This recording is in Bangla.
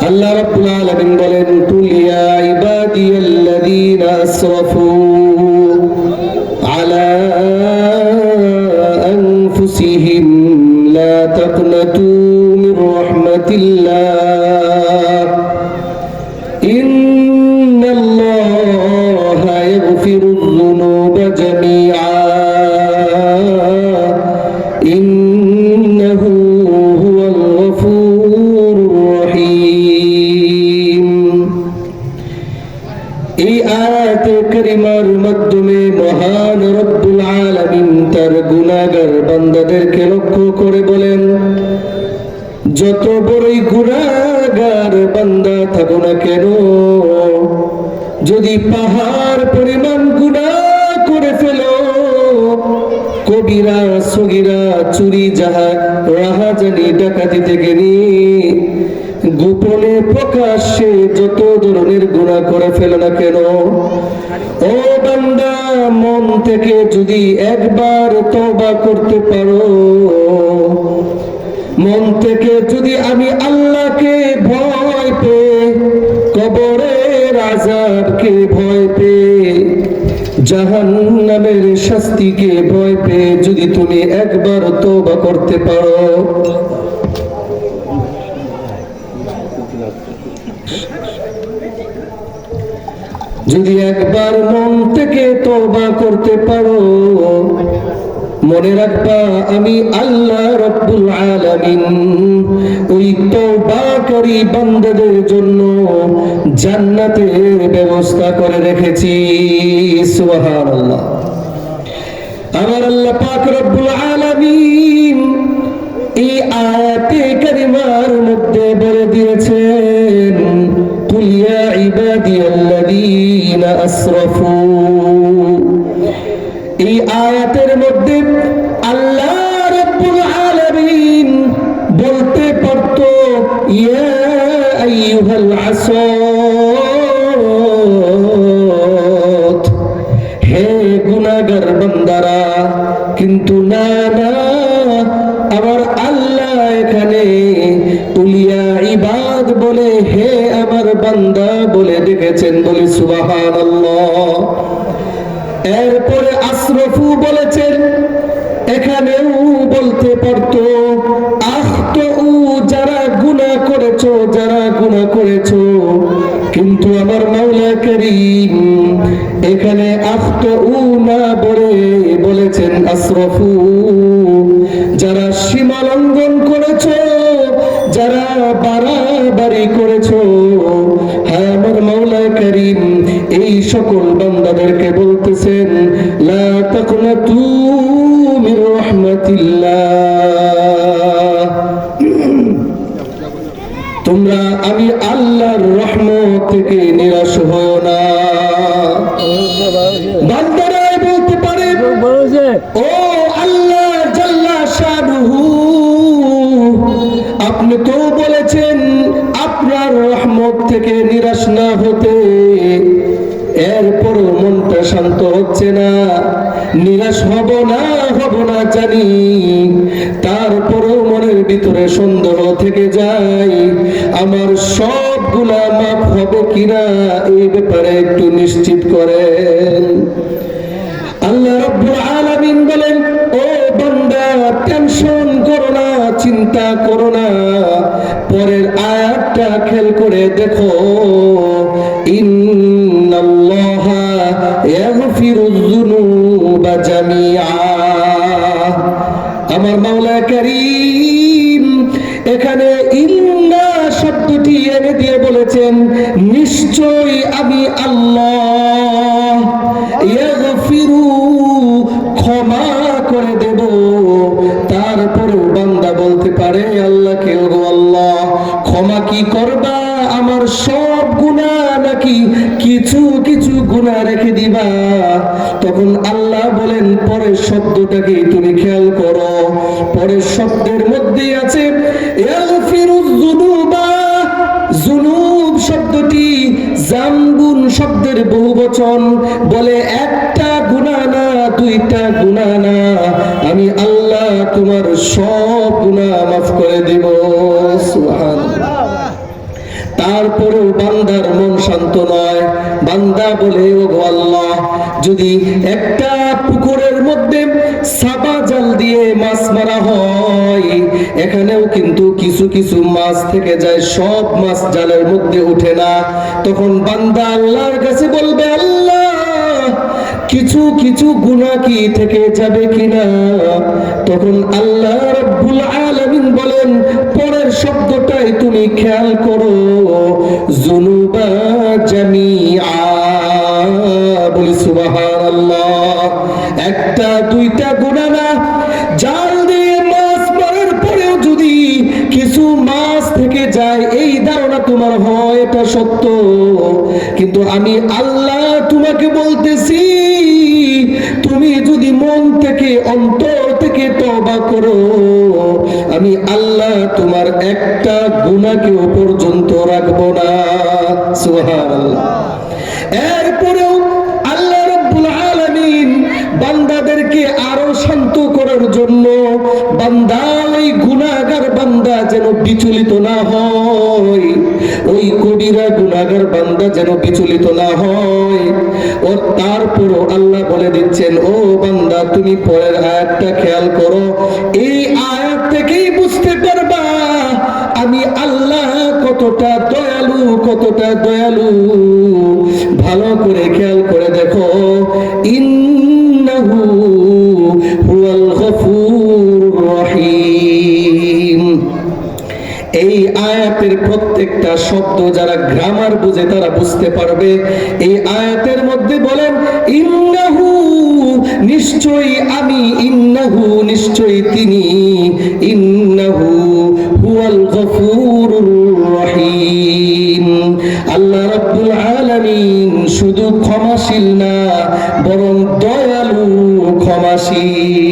আল্লাহ রাব্বুল আলামিন বলেন কুল ইয়া ইবাদিয়াল্লাযীনা আসরাফু আলা আনফুসিহিম লা তাকনাতু মির রাহমাতিল্লাহ তার বান্দাদেরকে লক্ষ্য করে বলেন, যত বড়ই গুনাহগার বান্দা থাকো না কেন, যদি পাহাড় পরিমাণ গুনাহ করে ফেলো, কবিরা, সগিরা, চুরি, যাহা, রাহাজানি ডাকাতি থেকে গোপনে প্রকাশ্যে যত ধরনের গুণা করে ফেলো না কেন, ও বান্দা মন থেকে যদি একবার তবা করতে পারো, মন থেকে যদি আমি আল্লাহকে ভয় পেয়ে, কবরের আজাবকে ভয় পেয়ে, জাহান্নামের শাস্তিকে ভয় পেয়ে যদি তুমি একবার তওবা করতে পারো যদি একবার মন থেকে তওবা করতে পারো, মনে রাখবা আমি আল্লাহ রব্বুল আলামিন ওই তওবাকারী বান্দাদের জন্য জান্নাতের ব্যবস্থা করে রেখেছি। সুবহানাল্লাহ। আমার আল্লাহ পাক রব্বুল আলামিন এই আয়াতে কারিমার মধ্যে বলে দিয়েছেন আসরাফু এই আয়াতের মধ্যে আল্লাহ রাব্বুল আলামিন বলতে পারত, ইয়া আইয়ুহাল আসাত হে গুনাহগার বান্দারা, কিন্তু না না, আমার আল্লাহ এখানে উলিয়া ইবাদ বলে, হে আমার বান্দা বলে ডেকেছেন বলে সুবহানাল্লাহ। উ যারা গুনাহ করেছ, যারা করেছ, কিন্তু আমার মাওলা করিম এখানে আহ তো উ না বলে বলেছেন, আশরফু। যারা সীমা লঙ্ঘন যারা বাড়াবাড়ি করেছ হ্যাঁ আমার মাওলা করিম এই সকল বান্দাদেরকে বলতেছেন, লা তাকনাতু মির রাহমাতিল্লাহ। আমি আল্লাহর রহমত থেকে নিরাশ হও না। বান্দারাই বলতে পারে, ও আল্লাহ জাল্লা শানুহু, আপনি তো বলেছেন আপনার রহমত থেকে নিরাশ না হতে, এরপরও মনটা শান্ত হচ্ছে না। নিরাশ হব না হব না জানি, তারপরও মনের ভিতরে সন্দেহ থেকে যায়। সবগুলা মাপ হবে কিনা এই ব্যাপারে একটু নিশ্চিত করেন। আল্লাহ রাব্বুল আলামিন বলেন, ও বান্দা টেনশন করো না, চিন্তা করো না। পরের আয়াতটা খেল করে দেখো। ইন্নাল্লাহা ইয়াগফিরুয যুনুবা জামিআ। আমার মাওলা বলেছেন, নিশ্চয়ই আমি আল্লাহ ক্ষমা করে দেব। তারপরেও বান্দা বলতে পারে আল্লাহকে ওগো আল্লাহ, ক্ষমা কি করবা? আমার সব গুনাহ নাকি কিছু কিছু গুনাহ রেখে দিবা? তখন আল্লাহ বলেন, পরের শব্দটাকে তুমি খেয়াল করো। পরের শব্দের মধ্যে আছে তোমার সব গুণা মাফ করে দিব। সুবহানাল্লাহ। শান্ত নয়। বান্দা বলে ও আল্লাহ, যদি একটা পুকুরের মধ্যে সাবা জাল দিয়ে মাছ মারা হয়, এখানেও কিন্তু কিছু কিছু মাছ থেকে যায়, সব মাছ জালের মধ্যে উঠে না। তখন বান্দা আল্লাহর কাছে বলবে, আল্লাহ কিছু কিছু গুণা কি থেকে যাবে কিনা? তখন আল্লাহ রব্বুল আলামিন বলেন, পরের শব্দটাই তুমি খেয়াল করো জুনুবা জামিআ। বলি সুবহানাল্লাহ। একটা, দুইটা গুণা না, জাল দিয়ে মাছ মারার পরেও যদি কিছু মাছ থেকে যায়, এই ধারণা তোমার হয়, এটা সত্য। কিন্তু আমি আল্লাহ তোমাকে বলতেছি মন থেকে, অন্তর থেকে তবা করো। আমি আল্লাহ তোমার একটা গুণাকেও পর্যন্ত রাখব না। সুবহানাল্লাহ। এরপরেও আল্লাহ রাব্বুল আলামিন বান্দাদেরকে আরও শান্ত করার জন্য বান্দা, ওই গুনাহগার বান্দা যেন বিচলিত না হয়। ওই কবিরা গুনাহগার বান্দা যেন বিচলিত না হয়। ও তারপরও আল্লাহ বলে দিচ্ছেন, ও বান্দা, তুমি পরের আয়াতটা খেয়াল করো। এই আয়াত থেকেই বুঝতে পারবা, আমি আল্লাহ কতটা দয়ালু কতটা দয়ালু। ভালো করে খেয়াল আয়াতের প্রত্যেকটা শব্দ যারা গ্রামার বুঝে তারা বুঝতে পারবে। এই আয়াতের মধ্যে বলেন, ইন্নাহু, নিশ্চয়ই আমি, ইন্নাহু, নিশ্চয়ই তিনি, ইন্নাহু হুয়াল গফুরুর রহিম। আল্লাহ রাব্বুল আলামিন শুধু ক্ষমাশীল না, বরং দয়ালু, ক্ষমাশীল।